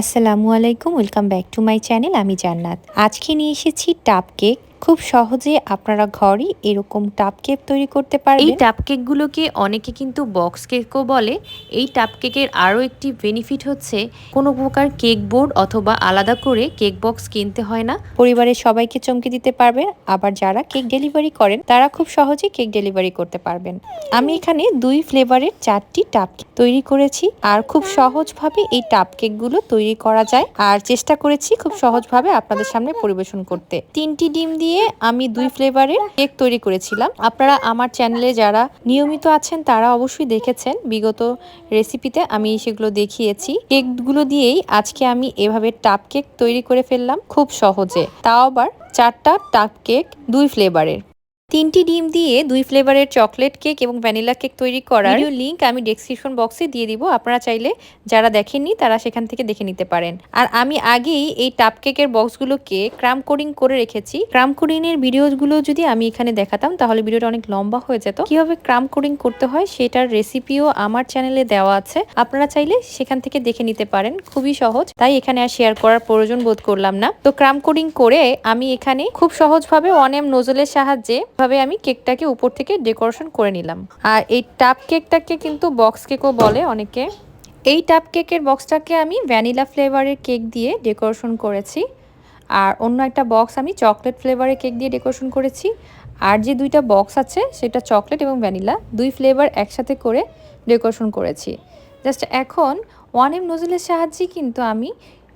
আসসালামু আলাইকুম welcome back to my channel আমি জান্নাত। আজকে নিয়ে এসেছি টাপ কেক। খুব সহজে আপনারা ঘরই এরকম টাপ কেক তৈরি করতে পারবেন। এই টাপ কেকগুলোকে অনেকে কিন্তু বক্স কেকও বলে। এই টাপ কেকের আরও একটি বেনিফিট হচ্ছে কোনো প্রকার কেক বোর্ড অথবা আলাদা করে কেক বক্স কিনতে হয় না। পরিবারের সবাইকে চমকে দিতে পারবেন আবার যারা কেক ডেলিভারি করেন তারা খুব সহজে কেক ডেলিভারি করতে পারবেন। আমি এখানে দুই ফ্লেভারের চারটি টাপ কেক তৈরি করেছি আর খুব সহজভাবে এই টাপ কেকগুলো তৈরি করা যায়। আর চেষ্টা করেছি খুব সহজভাবে আপনাদের সামনে পরিবেশন করতে। তিনটি ডিম দিয়ে আমি দুই ফ্লেভারের কেক তৈরি করেছিলাম। আপনারা আমার চ্যানেলে যারা নিয়মিত আছেন, তারা অবশ্যই দেখেছেন। বিগত রেসিপিতে আমি সেগুলো দেখিয়েছি। কেকগুলো দিয়েই আজকে আমি এভাবে টাপ কেক তৈরি করে ফেললাম খুব সহজে। তাও আবার চারটা টাপ কেক দুই ফ্লেভারের তিনটি ডিম দিয়ে দুই ফ্লেভারের চকলেট কেক এবং ভ্যানিলা কেক তৈরি করার ভিডিও লিঙ্ক আমি ডেসক্রিপশন বক্সে দিয়ে দিব। আপনারা চাইলে যারা দেখেননি তারা সেখান থেকে দেখে নিতে পারেন। আর আমি আগেই এই টাপ কেকের বক্সগুলোকে ক্রাম কোডিং করে রেখেছি। ক্রাম কোডিং এর ভিডিওগুলো যদি আমি এখানে দেখাতাম তাহলে ভিডিওটা অনেক লম্বা হয়ে যেত। কীভাবে ক্রাম কোডিং করতে হয় সেটার রেসিপিও আমার চ্যানেলে দেওয়া আছে। আপনারা চাইলে সেখান থেকে দেখে নিতে পারেন। খুবই সহজ। তাই এখানে আর শেয়ার করার প্রয়োজন বোধ করলাম না। তো ক্রাম কোডিং করে আমি এখানে খুব সহজভাবে অনেম নোজলের সাহায্যে ভাবে আমি কেকটাকে উপর থেকে ডেকোরেশন করে নিলাম। আর এই টাপ কেকটাকে কিন্তু বক্স কেকও বলে অনেকে। এই টাপ কেকের বক্সটাকে আমি ভ্যানিলা ফ্লেভারের কেক দিয়ে ডেকোরেশন করেছি। আর অন্য একটা বক্স আমি চকলেট ফ্লেভারের কেক দিয়ে ডেকোরেশন করেছি। আর যে দুইটা বক্স আছে, সেটা চকলেট এবং ভ্যানিলা, দুই ফ্লেভার একসাথে করে ডেকোরেশন করেছি। জাস্ট এখন ওয়ান এম নোজেলের সাহায্যে কিন্তু আমি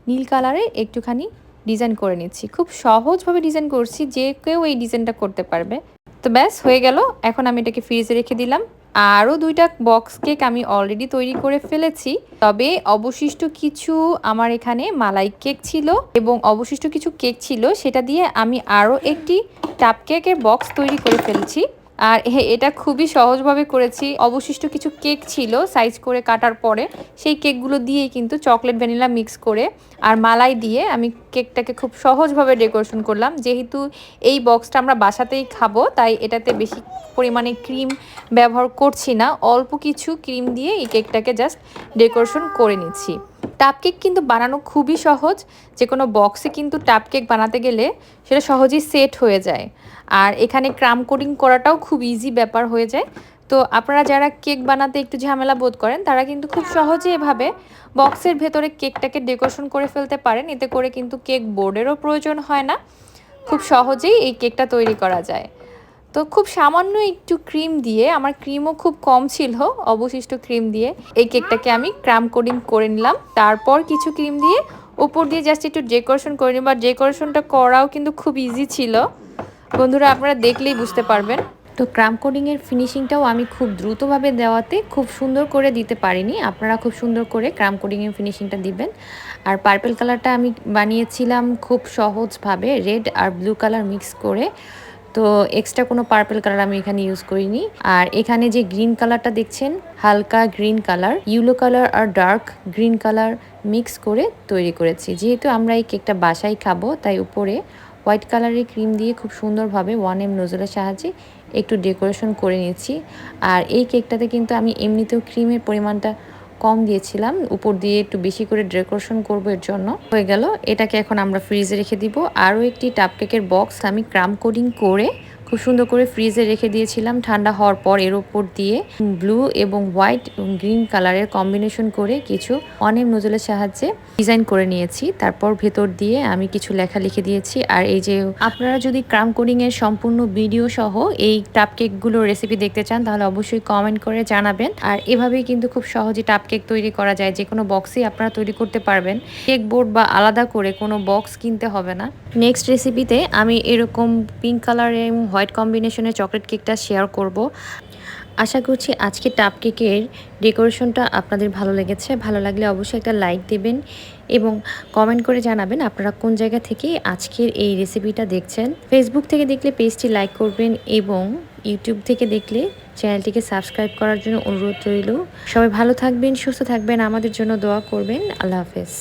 নীল কালারের একটুখানি ডিজাইন করে নিচ্ছি। খুব সহজভাবে ডিজাইন করছি, যে কেউ এই ডিজাইনটা করতে পারবে। তো ব্যাস, হয়ে গেল। এখন আমি এটাকে ফ্রিজে রেখে দিলাম। আরও দুইটা বক্স কেক আমি অলরেডি তৈরি করে ফেলেছি। তবে অবশিষ্ট কিছু আমার এখানে মালাই কেক ছিল এবং অবশিষ্ট কিছু কেক ছিল, সেটা দিয়ে আমি আরও একটি টাপ কেকের বক্স তৈরি করে ফেলছি। আর এটা খুবই সহজভাবে করেছি। অবশিষ্ট কিছু কেক ছিল সাইজ করে কাটার পরে। সেই কেকগুলো দিয়েই কিন্তু চকলেট ভ্যানিলা মিক্স করে আর মালাই দিয়ে আমি কেকটাকে খুব সহজভাবে ডেকোরেশন করলাম। যেহেতু এই বক্সটা আমরা বাসাতেই খাব, তাই এটাতে বেশি পরিমাণে ক্রিম ব্যবহার করছি না। অল্প কিছু ক্রিম দিয়ে এই কেকটাকে জাস্ট ডেকোরেশন করে নিচ্ছি। টাপ কেক কিন্তু বানানো খুবই সহজ। যে কোনো বক্সে কিন্তু টাপ কেক বানাতে গেলে সেটা সহজেই সেট হয়ে যায়। আর এখানে ক্রাম কোডিং করাটাও খুব ইজি ব্যাপার হয়ে যায়। তো আপনারা যারা কেক বানাতে একটু ঝামেলা বোধ করেন, তারা কিন্তু খুব সহজে এভাবে বক্সের ভেতরে কেকটাকে ডেকোরেশন করে ফেলতে পারেন। এতে করে কিন্তু কেক বোর্ডেরও প্রয়োজন হয় না। খুব সহজেই এই কেকটা তৈরি করা যায়। তো খুব সামান্য একটু ক্রিম দিয়ে, আমার ক্রিমও খুব কম ছিল, অবশিষ্ট ক্রিম দিয়ে, এই কেকটাকে আমি ক্রাম কোডিং করে নিলাম। তারপর কিছু ক্রিম দিয়ে উপর দিয়ে জাস্ট একটু ডেকোরেশন করে নিই বা ডেকোরেশনটা করাও কিন্তু খুব ইজি ছিল। বন্ধুরা, আপনারা দেখলেই বুঝতে পারবেন। তো ক্রাম কোডিংয়ের ফিনিশিংটাও আমি খুব দ্রুতভাবে দেওয়াতে খুব সুন্দর করে দিতে পারিনি। আপনারা খুব সুন্দর করে ক্রাম কোডিংয়ের ফিনিশিংটা দিবেন। আর পার্পেল কালারটা আমি বানিয়েছিলাম খুব সহজভাবে রেড আর ব্লু কালার মিক্স করে। তো এক্সট্রা কোনো পার্পেল কালার আমি এখানে ইউজ করিনি। আর এখানে যে গ্রিন কালারটা দেখছেন, হালকা গ্রিন কালার ইউলো কালার আর ডার্ক গ্রিন কালার মিক্স করে তৈরি করেছি। যেহেতু আমরা এই কেকটা বাসায় খাব, তাই উপরে হোয়াইট কালারের ক্রিম দিয়ে খুব সুন্দরভাবে ওয়ান এম নজলের সাহায্যে একটু ডেকোরেশন করে নিয়েছি। আর এই কেকটাতে কিন্তু আমি এমনিতেও ক্রিমের পরিমাণটা কম দিয়েছিলাম উপর দিয়ে একটু বেশি করে ডেকোরেশন করব এর জন্য। হয়ে গেল, এটাকে এখন আমরা ফ্রিজে রেখে দিব। আরও একটি টাপ কেকের বক্স আমি ক্রাম কোডিং করে খুব সুন্দর করে ফ্রিজে রেখে দিয়েছিলাম। ঠান্ডা হওয়ার পর এর ওপর দিয়ে ব্লু এবং হোয়াইট এবং গ্রিন কালারের কম্বিনেশন করে কিছু অনেক নজলের সাহায্যে ডিজাইন করে নিয়েছি। তারপর ভেতর দিয়ে আমি কিছু লেখা লিখে দিয়েছি। আর এই যে আপনারা যদি ক্রাম কোডিং এর সম্পূর্ণ ভিডিও সহ এই টাপ কেকগুলোর রেসিপি দেখতে চান, তাহলে অবশ্যই কমেন্ট করে জানাবেন। আর এভাবেই কিন্তু খুব সহজে টাপ কেক তৈরি করা যায়। যে কোনো বক্সেই আপনারা তৈরি করতে পারবেন। কেক বোর্ড বা আলাদা করে কোনো বক্স কিনতে হবে না। নেক্সট রেসিপিতে আমি এরকম পিঙ্ক কালারের হোয়াইট কম্বিনেশনের চকলেট কেকটা শেয়ার করব। আশা করছি আজকে টাপ কেকের ডেকোরেশনটা আপনাদের ভালো লেগেছে। ভালো লাগলে অবশ্যই একটা লাইক দেবেন এবং কমেন্ট করে জানাবেন আপনারা কোন জায়গা থেকে আজকের এই রেসিপিটা দেখছেন। ফেসবুক থেকে দেখলে পেজটি লাইক করবেন এবং ইউটিউব থেকে দেখলে চ্যানেলটিকে সাবস্ক্রাইব করার জন্য অনুরোধ রইল। সবাই ভালো থাকবেন, সুস্থ থাকবেন, আমাদের জন্য দোয়া করবেন। আল্লাহ হাফেজ।